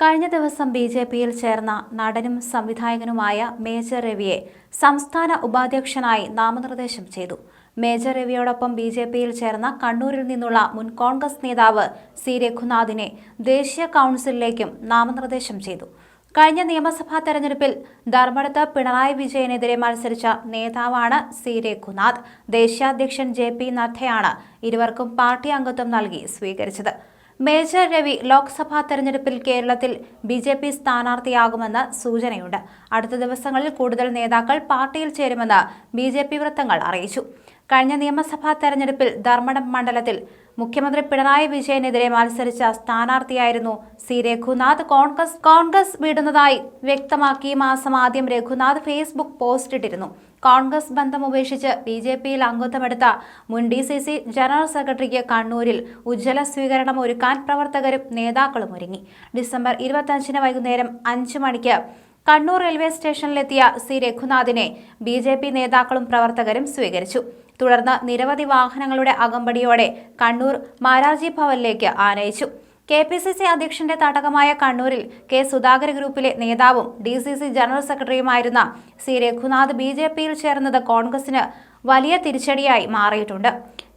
കഴിഞ്ഞ ദിവസം B J പിയിൽ ചേർന്ന നടനും സംവിധായകനുമായ മേജർ രവിയെ സംസ്ഥാന ഉപാധ്യക്ഷനായി നാമനിർദ്ദേശം ചെയ്തു. മേജർ രവിയോടൊപ്പം ബി ജെ പിയിൽ ചേർന്ന കണ്ണൂരിൽ നിന്നുള്ള മുൻ കോൺഗ്രസ് നേതാവ് സി രഘുനാഥിനെ ദേശീയ കൗൺസിലിലേക്കും നാമനിർദ്ദേശം ചെയ്തു. കഴിഞ്ഞ നിയമസഭാ തെരഞ്ഞെടുപ്പിൽ ധർമ്മടത്ത് പിണറായി വിജയനെതിരെ മത്സരിച്ച നേതാവാണ് സി രഘുനാഥ്. ദേശീയാധ്യക്ഷൻ ജെ പി നദ്ദയാണ് ഇരുവർക്കും പാർട്ടി അംഗത്വം നൽകി സ്വീകരിച്ചത്. മേജർ രവി ലോക്സഭാ തെരഞ്ഞെടുപ്പിൽ കേരളത്തിൽ ബി ജെ പി സ്ഥാനാർത്ഥിയാകുമെന്ന് സൂചനയുണ്ട്. അടുത്ത ദിവസങ്ങളിൽ കൂടുതൽ നേതാക്കൾ പാർട്ടിയിൽ ചേരുമെന്ന് ബി ജെ പി വൃത്തങ്ങൾ അറിയിച്ചു. കഴിഞ്ഞ നിയമസഭാ തെരഞ്ഞെടുപ്പിൽ ധർമ്മടം മണ്ഡലത്തിൽ മുഖ്യമന്ത്രി പിണറായി വിജയനെതിരെ മത്സരിച്ച സ്ഥാനാർത്ഥിയായിരുന്നു സി. രഘുനാഥ്. കോൺഗ്രസ് കോൺഗ്രസ് വിടുന്നതായി വ്യക്തമാക്കി മാസം ആദ്യം രഘുനാഥ് ഫേസ്ബുക്ക് പോസ്റ്റ് ഇട്ടിരുന്നു. കോൺഗ്രസ് ബന്ധം ഉപേക്ഷിച്ച് ബി ജെ പിയിൽ അംഗത്വമെടുത്ത മുൻ ഡി സി സി ജനറൽ സെക്രട്ടറിക്ക് കണ്ണൂരിൽ ഉജ്ജ്വല സ്വീകരണം ഒരുക്കാൻ പ്രവർത്തകരും നേതാക്കളും ഒരുങ്ങി. ഡിസംബർ ഇരുപത്തഞ്ചിന് വൈകുന്നേരം അഞ്ച് മണിക്ക് കണ്ണൂർ റെയിൽവേ സ്റ്റേഷനിലെത്തിയ സി. രഘുനാഥിനെ ബി നേതാക്കളും പ്രവർത്തകരും സ്വീകരിച്ചു. തുടർന്ന് നിരവധി വാഹനങ്ങളുടെ അകമ്പടിയോടെ കണ്ണൂർ മാരാജി ഭവനിലേക്ക് ആനയിച്ചു. കെ പി സി സി അധ്യക്ഷന്റെ തടകമായ കണ്ണൂരിൽ കെ സുധാകര ഗ്രൂപ്പിലെ നേതാവും ഡി സി സി ജനറൽ സെക്രട്ടറിയുമായിരുന്ന സി രഘുനാഥ് ബി ജെ പിയിൽ ചേർന്നത് കോൺഗ്രസിന് വലിയ തിരിച്ചടിയായി മാറിയിട്ടുണ്ട്.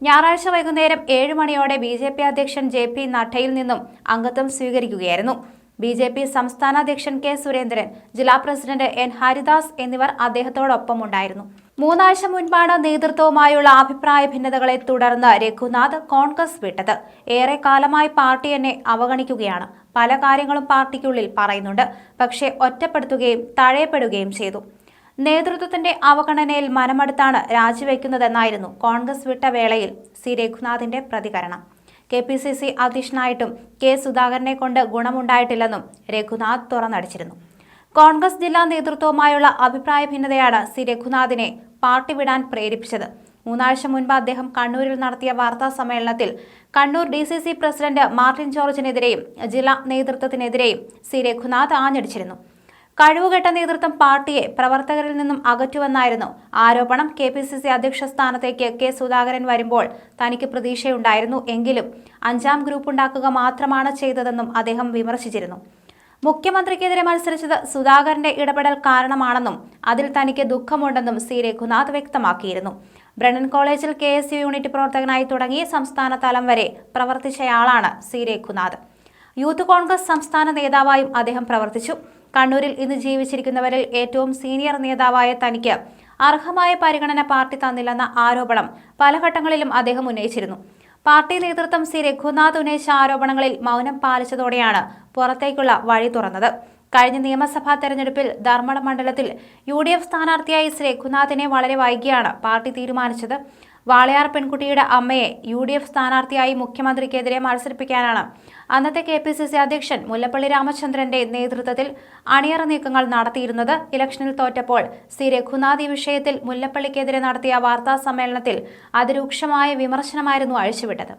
ഞായറാഴ്ച വൈകുന്നേരം ഏഴ് മണിയോടെ ബി ജെ പി അധ്യക്ഷൻ ജെ പി നഡ്ഡയിൽ നിന്നും അംഗത്വം സ്വീകരിക്കുകയായിരുന്നു. ബി ജെ പി സംസ്ഥാന അധ്യക്ഷൻ കെ സുരേന്ദ്രൻ ജില്ലാ പ്രസിഡന്റ് എൻ ഹരിദാസ് എന്നിവർ അദ്ദേഹത്തോടൊപ്പം ഉണ്ടായിരുന്നു മൂന്നാഴ്ച മുൻപാണ് നേതൃത്വവുമായുള്ള അഭിപ്രായ ഭിന്നതകളെ തുടർന്ന് രഘുനാഥ് കോൺഗ്രസ് വിട്ടത്. ഏറെ കാലമായി പാർട്ടി എന്നെ അവഗണിക്കുകയാണ്. പല കാര്യങ്ങളും പാർട്ടിക്കുള്ളിൽ പറയുന്നുണ്ട്. പക്ഷേ ഒറ്റപ്പെടുത്തുകയും തഴയപ്പെടുകയും ചെയ്തു. നേതൃത്വത്തിന്റെ അവഗണനയിൽ മനമടുത്താണ് രാജിവെക്കുന്നതെന്നായിരുന്നു കോൺഗ്രസ് വിട്ട വേളയിൽ സി രഘുനാഥിന്റെ പ്രതികരണം. കെ പി സി സി അധ്യക്ഷനായിട്ടും കെ സുധാകരനെ കൊണ്ട് ഗുണമുണ്ടായിട്ടില്ലെന്നും രഘുനാഥ് തുറന്നടിച്ചിരുന്നു. കോൺഗ്രസ് ജില്ലാ നേതൃത്വവുമായുള്ള അഭിപ്രായ ഭിന്നതയാണ് സി രഘുനാഥിനെ പാർട്ടി വിടാൻ പ്രേരിപ്പിച്ചത്. മൂന്നാഴ്ച മുൻപ് അദ്ദേഹം കണ്ണൂരിൽ നടത്തിയ വാർത്താ സമ്മേളനത്തിൽ Kannur D C C president Martin ജോർജിനെതിരെയും ജില്ലാ നേതൃത്വത്തിനെതിരെയും സി രഘുനാഥ് ആഞ്ഞടിച്ചിരുന്നു. കഴിവുകെട്ട നേതൃത്വം പാർട്ടിയെ പ്രവർത്തകരിൽ നിന്നും അകറ്റുവെന്നായിരുന്നു ആരോപണം. കെ പി സി സി അധ്യക്ഷ സ്ഥാനത്തേക്ക് കെ സുധാകരൻ വരുമ്പോൾ തനിക്ക് പ്രതീക്ഷയുണ്ടായിരുന്നു. എങ്കിലും അഞ്ചാം ഗ്രൂപ്പ് ഉണ്ടാക്കുക മാത്രമാണ് ചെയ്തതെന്നും അദ്ദേഹം വിമർശിച്ചിരുന്നു. മുഖ്യമന്ത്രിക്കെതിരെ മത്സരിച്ചത് സുധാകരന്റെ ഇടപെടൽ കാരണമാണെന്നും അതിൽ തനിക്ക് ദുഃഖമുണ്ടെന്നും സി രഘുനാഥ് വ്യക്തമാക്കിയിരുന്നു. ബ്രണ്ണൻ കോളേജിൽ കെ എസ് യു യൂണിറ്റ് പ്രവർത്തകനായി തുടങ്ങി സംസ്ഥാന തലം വരെ പ്രവർത്തിച്ചയാളാണ് സി രഘുനാഥ്. യൂത്ത് കോൺഗ്രസ് സംസ്ഥാന നേതാവായും അദ്ദേഹം പ്രവർത്തിച്ചു. കണ്ണൂരിൽ ഇന്ന് ജീവിച്ചിരിക്കുന്നവരിൽ ഏറ്റവും സീനിയർ നേതാവായ തനിക്ക് അർഹമായ പരിഗണന പാർട്ടി തന്നില്ലെന്ന ആരോപണം പല ഘട്ടങ്ങളിലും അദ്ദേഹം ഉന്നയിച്ചിരുന്നു. പാർട്ടി നേതൃത്വം സി. രഘുനാഥ് ഉന്നയിച്ച ആരോപണങ്ങളിൽ മൗനം പാലിച്ചതോടെയാണ് പുറത്തേക്കുള്ള വഴി തുറന്നത്. കഴിഞ്ഞ നിയമസഭാ തെരഞ്ഞെടുപ്പിൽ ധർമ്മട മണ്ഡലത്തിൽ യു ഡി എഫ് സ്ഥാനാർത്ഥിയായി ശ്രീ രഘുനാഥിനെ വളരെ വൈകിയാണ് പാർട്ടി തീരുമാനിച്ചത്. വാളയാർ പെൺകുട്ടിയുടെ അമ്മയെ യു ഡി എഫ് സ്ഥാനാർത്ഥിയായി മുഖ്യമന്ത്രിക്കെതിരെ മത്സരിപ്പിക്കാനാണ്. അന്നത്തെ കെ പി സി സി അധ്യക്ഷൻ മുല്ലപ്പള്ളി രാമചന്ദ്രന്റെ നേതൃത്വത്തിൽ അണിയറ നീക്കങ്ങൾ നടത്തിയിരുന്നത് ഇലക്ഷനിൽ തോറ്റപ്പോൾ. സി രഘുനാഥ് ഈ വിഷയത്തിൽ മുല്ലപ്പള്ളിക്കെതിരെ നടത്തിയ വാർത്താ സമ്മേളനത്തിൽ അതിരൂക്ഷമായ വിമർശനമായിരുന്നു അഴിച്ചുവിട്ടത്.